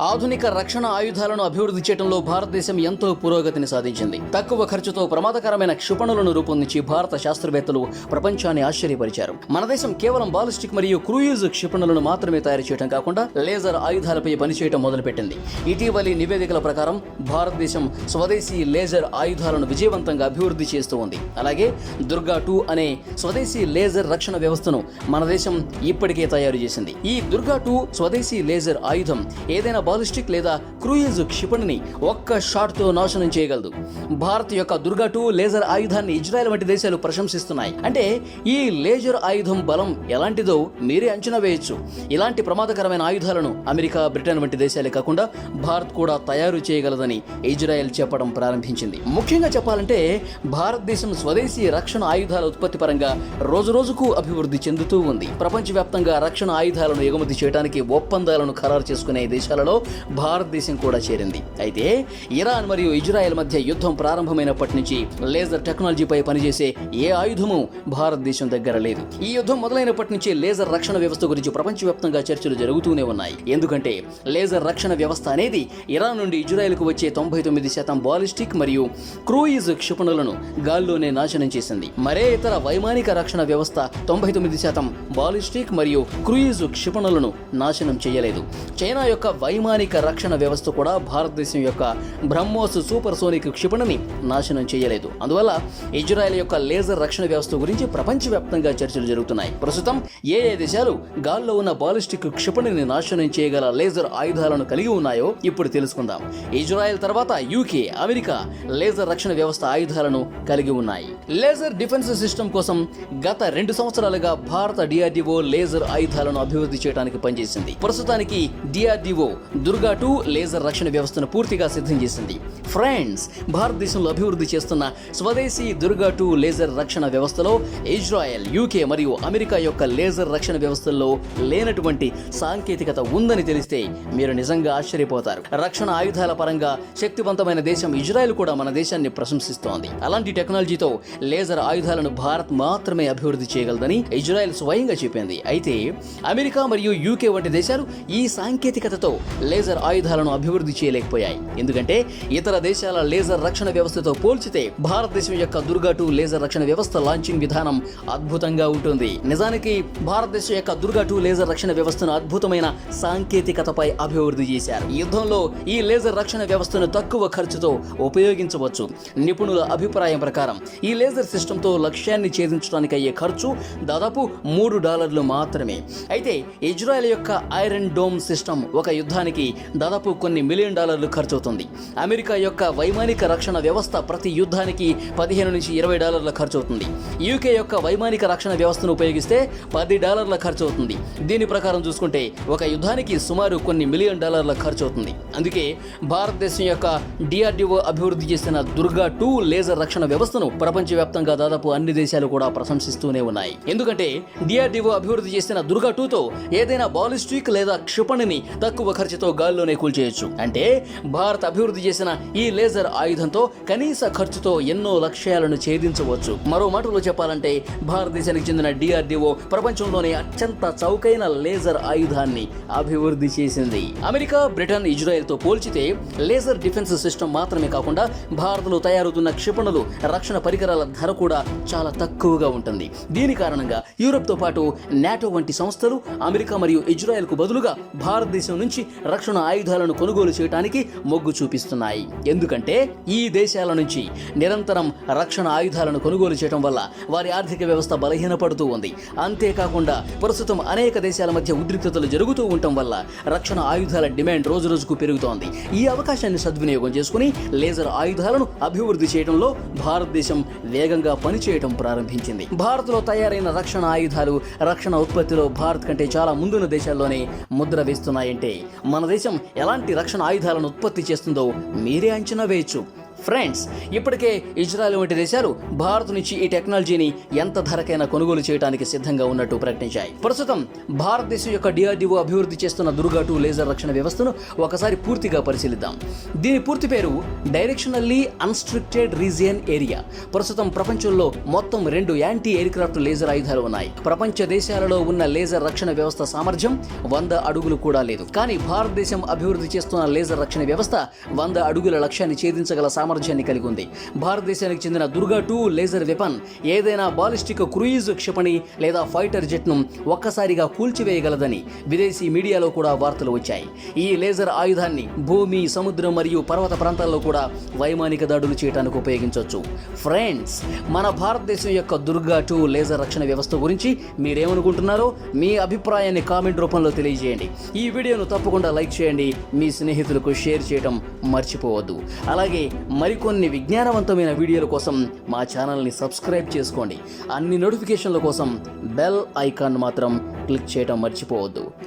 ఆధునిక రక్షణ ఆయుధాలను అభివృద్ధి చేయడంలో భారతదేశం ఎంతో పురోగతిని సాధించింది. తక్కువ ఖర్చుతో ప్రమాదకరమైన క్షిపణులను రూపొందించి భారత శాస్త్రవేత్తలు ప్రపంచాన్ని ఆశ్చర్యపరిచారు. మన దేశం కేవలం బాలిస్టిక్ మరియు క్రూయిజ్ క్షిపణులను మాత్రమే తయారు చేయడం కాకుండా లేజర్ ఆయుధాలపై పనిచేయడం మొదలుపెట్టింది. ఇటీవలి నివేదికల ప్రకారం భారతదేశం స్వదేశీ లేజర్ ఆయుధాలను విజయవంతంగా అభివృద్ధి చేస్తూ ఉంది. అలాగే దుర్గా టూ అనే స్వదేశీ లేజర్ రక్షణ వ్యవస్థను మన దేశం ఇప్పటికే తయారు చేసింది. ఈ దుర్గా టూ స్వదేశీ లేజర్ ఆయుధం ఏదైనా బాలిస్టిక్ లేదా క్రూయిజ్ క్షిపణిని ఒక్క షాట్తో నాశనం చేయగలదు. భారత్ యొక్క దుర్గా టూ లేజర్ ఆయుధాన్ని ఇజ్రాయెల్ వంటి దేశాలు ప్రశంసిస్తున్నాయి. అంటే ఈ లేజర్ ఆయుధం బలం ఎలాంటిదో మీరే అంచనా వేయొచ్చు. ఇలాంటి ప్రమాదకరమైన ఆయుధాలను అమెరికా బ్రిటన్ వంటి దేశాలే కాకుండా భారత్ కూడా తయారు చేయగలదని ఇజ్రాయెల్ చెప్పడం ప్రారంభించింది. ముఖ్యంగా చెప్పాలంటే భారతదేశం స్వదేశీ రక్షణ ఆయుధాల ఉత్పత్తి పరంగా రోజురోజుకు అభివృద్ధి చెందుతూ ఉంది. ప్రపంచవ్యాప్తంగా రక్షణ ఆయుధాలను ఎగుమతి చేయడానికి ఒప్పందాలను ఖరారు చేసుకునే దేశాలలో భారతదేశం కూడా చేరింది. అయితే ఇరాన్ మరియు ఇజ్రాయెల్ మధ్య యుద్ధం ప్రారంభమైనప్పటి నుంచి లేజర్ టెక్నాలజీపై పనిచేసే ఏ ఆయుధము భారతదేశం దగ్గర లేదు. ఈ యుద్ధం మొదలైనప్పటి నుంచి లేజర్ రక్షణ వ్యవస్థ గురించి ప్రపంచవ్యాప్తంగా చర్చలు జరుగుతూనే ఉన్నాయి. ఎందుకంటే లేజర్ రక్షణ వ్యవస్థ అనేది ఇరాన్ నుండి ఇజ్రాయెల్కు వచ్చే తొంభై తొమ్మిది శాతం బాలిస్టిక్ మరియు క్రూయిజ్ క్షిపణులను గాల్లోనే నాశనం చేసింది. మరే ఇతర వైమానిక రక్షణ వ్యవస్థ తొంభై తొమ్మిది శాతం బాలిస్టిక్ మరియు క్రూయిజ్ క్షిపణులను నాశనం చేయలేదు. చైనా యొక్క వైమానిక వైమానిక రక్షణ వ్యవస్థ కూడా భారతదేశం యొక్క బ్రహ్మోస్ సూపర్ సోనిక్ క్షిపణిని నాశనం చేయలేదు. అందువల్ల ఇజ్రాయెల్ యొక్క లేజర్ రక్షణ వ్యవస్థ గురించి ప్రపంచవ్యాప్తంగా చర్చలు జరుగుతున్నాయి. ప్రస్తుతం ఏ ఏ దేశాలు గాల్లో ఉన్న బాలిస్టిక్ క్షిపణిని నాశనం చేయగల లేజర్ ఆయుధాలను కలిగి ఉన్నాయో ఇప్పుడు తెలుసుకుందాం. ఇజ్రాయెల్ తర్వాత యూకే అమెరికా లేజర్ రక్షణ వ్యవస్థ ఆయుధాలను కలిగి ఉన్నాయి. లేజర్ డిఫెన్స్ సిస్టమ్ కోసం గత రెండు సంవత్సరాలుగా భారత డిఆర్డిఓ లేజర్ ఆయుధాలను అభివృద్ధి చేయడానికి పనిచేసింది. ప్రస్తుతానికి డిఆర్డిఓ దుర్గా టూ లేజర్ రక్షణ వ్యవస్థను పూర్తిగా సిద్ధం చేసింది. ఫ్రెండ్స్ భారతదేశంలో అభివృద్ధి చేస్తున్న స్వదేశీ దుర్గా టూ లేజర్ రక్షణ వ్యవస్థలో ఇజ్రాయెల్ యూకే మరియు అమెరికా యొక్క లేజర్ రక్షణ వ్యవస్థల్లో లేనటువంటి సాంకేతికత ఉందని తెలిస్తే మీరు నిజంగా ఆశ్చర్యపోతారు. రక్షణ ఆయుధాల పరంగా శక్తివంతమైన దేశం ఇజ్రాయెల్ కూడా మన దేశాన్ని ప్రశంసిస్తోంది. అలాంటి టెక్నాలజీతో లేజర్ ఆయుధాలను భారత్ మాత్రమే అభివృద్ధి చేయగలదని ఇజ్రాయెల్ స్వయంగా చెప్పింది. అయితే అమెరికా మరియు యూకే వంటి దేశాలు ఈ సాంకేతికతతో లేజర్ ఆయుధాలను అభివృద్ధి చేయలేకపోయాయి. ఎందుకంటే ఇతర దేశాల లేజర్ రక్షణ వ్యవస్థతో పోల్చితే భారతదేశం యొక్క దుర్గా టూ లేజర్ రక్షణ వ్యవస్థ లాంచింగ్ విధానం అద్భుతంగా ఉంటుంది. నిజానికి భారతదేశం యొక్క దుర్గా టూ లేజర్ రక్షణ వ్యవస్థను అద్భుతమైన సాంకేతికతపై అభివృద్ధి చేశారు. యుద్ధంలో ఈ లేజర్ రక్షణ వ్యవస్థను తక్కువ ఖర్చుతో ఉపయోగించవచ్చు. నిపుణుల అభిప్రాయం ప్రకారం ఈ లేజర్ సిస్టంతో లక్ష్యాన్ని ఛేదించడానికి అయ్యే ఖర్చు దాదాపు మూడు డాలర్లు మాత్రమే. అయితే ఇజ్రాయెల్ యొక్క ఐరన్ డోమ్ సిస్టమ్ ఒక యుద్ధానికి దాదాపు కొన్ని మిలియన్ డాలర్లు ఖర్చు అవుతుంది అమెరికా యొక్క వైమానిక రక్షణ వ్యవస్థ ప్రతి యుద్ధానికి పదిహేను నుంచి ఇరవై డాలర్ల ఖర్చు అవుతుంది యూకే యొక్క వైమానిక రక్షణ వ్యవస్థను ఉపయోగిస్తే పది డాలర్ల ఖర్చు అవుతుంది దీని ప్రకారం చూసుకుంటే ఒక యుద్ధానికి సుమారు కొన్ని మిలియన్ డాలర్ల ఖర్చు అవుతుంది అందుకే భారతదేశం యొక్క డిఆర్డిఓ అభివృద్ధి చేసిన దుర్గా టూ లేజర్ రక్షణ వ్యవస్థను ప్రపంచవ్యాప్తంగా దాదాపు అన్ని దేశాలు కూడా ప్రశంసిస్తూనే ఉన్నాయి. ఎందుకంటే డిఆర్డిఓ అభివృద్ధి చేసిన దుర్గా టూతో ఏదైనా బాలిస్టిక్ లేదా క్షిపణిని తక్కువ ఖర్చుతో గాల్లోనే కూల్చేయొచ్చు. అంటే భారత్ అభివృద్ధి చేసిన ఈ లేజర్ ఆయుధంతో కనీస ఖర్చుతో ఎన్నో లక్ష్యాలను ఛేదించవచ్చు. మరో మాటలో చెప్పాలంటే భారతదేశానికి చెందిన డిఆర్డిఓ ప్రపంచంలోనే అత్యంత చౌకైన లేజర్ ఆయుధాన్ని అభివృద్ధి చేసింది. అమెరికా బ్రిటన్ ఇజ్రాయెల్తో పోల్చితే లేజర్ డిఫెన్స్ సిస్టమ్ మాత్రమే కాకుండా భారత్లో తయారవుతున్న క్షిపణులు రక్షణ పరికరాల ధర కూడా చాలా తక్కువగా ఉంటుంది. దీని కారణంగా యూరప్తో పాటు నాటో వంటి సంస్థలు అమెరికా మరియు ఇజ్రాయెల్కు బదులుగా భారతదేశం నుంచి రక్షణ ఆయుధాలను కొనుగోలు చేయడానికి మొగ్గు చూపిస్తున్నాయి. ఎందుకంటే ఈ దేశాల నుంచి నిరంతరం రక్షణ ఆయుధాలను కొనుగోలు చేయడం వల్ల వారి ఆర్థిక వ్యవస్థ బలహీనపడుతూ ఉంది. అంతేకాకుండా ప్రస్తుతం అనేక దేశాల మధ్య ఉద్రిక్తతలు జరుగుతూ ఉండటం వల్ల రక్షణ ఆయుధాల డిమాండ్ రోజు రోజుకు పెరుగుతోంది. ఈ అవకాశాన్ని సద్వినియోగం చేసుకుని లేజర్ ఆయుధాలను అభివృద్ధి చేయడంలో భారతదేశం వేగంగా పనిచేయడం ప్రారంభించింది. భారత్లో తయారైన రక్షణ ఆయుధాలు రక్షణ ఉత్పత్తిలో భారత్ కంటే చాలా ముందున్న దేశాల్లోనే ముద్ర వేస్తున్నాయంటే మన దేశం ఎలాంటి రక్షణ ఆయుధాలను ఉత్పత్తి చేస్తుందో మీరే అంచనా వేయచ్చు. ఫ్రెండ్స్ ఇప్పటికే ఇజ్రాయెల్ వంటి దేశాలు భారత్ నుంచి ఈ టెక్నాలజీని ఎంత ధరకైనా కొనుగోలు చేయడానికి సిద్ధంగా ఉన్నట్టు ప్రకటించాయి. ప్రస్తుతం భారతదేశం యొక్క డిఆర్డిఓ అభివృద్ధి చేస్తున్న దుర్గా టూ లేజర్ రక్షణ వ్యవస్థను ఒకసారి పూర్తిగా పరిశీలిద్దాం. దీని పూర్తి పేరు డైరెక్షనల్లీ అన్స్ట్రిక్టెడ్ రీజియన్ ఏరియా. ప్రస్తుతం ప్రపంచంలో మొత్తం రెండు యాంటీ ఎయిర్క్రాఫ్ట్ లేజర్ ఆయుధాలు ఉన్నాయి. ప్రపంచ దేశాలలో ఉన్న లేజర్ రక్షణ వ్యవస్థ సామర్థ్యం వంద అడుగులు కూడా లేదు. కానీ భారతదేశం అభివృద్ధి చేస్తున్న లేజర్ రక్షణ వ్యవస్థ వంద అడుగుల లక్ష్యాన్ని ఛేదించగల సామర్థ్యాన్ని కలిగి ఉంది. భారతదేశానికి చెందిన దుర్గా టూ లేజర్ వెపన్ ఏదైనా బాలిస్టిక్ క్రూయిజ్ క్షిపణి లేదా ఫైటర్ జెట్ను ఒక్కసారిగా కూల్చివేయగలదని విదేశీ మీడియాలో కూడా వార్తలు వచ్చాయి. ఈ లేజర్ ఆయుధాన్ని భూమి సముద్రం మరియు పర్వత ప్రాంతాల్లో కూడా వైమానిక దాడులు చేయడానికి ఉపయోగించవచ్చు. ఫ్రెండ్స్ మన భారతదేశం యొక్క దుర్గా టూ లేజర్ రక్షణ వ్యవస్థ గురించి మీరేమనుకుంటున్నారో మీ అభిప్రాయాన్ని కామెంట్ రూపంలో తెలియజేయండి. ఈ వీడియోను తప్పకుండా లైక్ చేయండి. మీ స్నేహితులకు షేర్ చేయడం మర్చిపోవద్దు. అలాగే మరికొన్ని విజ్ఞానవంతమైన వీడియోల కోసం మా ఛానల్ని సబ్స్క్రైబ్ చేసుకోండి. అన్ని నోటిఫికేషన్ల కోసం బెల్ ఐకాన్ మాత్రం క్లిక్ చేయడం మర్చిపోవద్దు.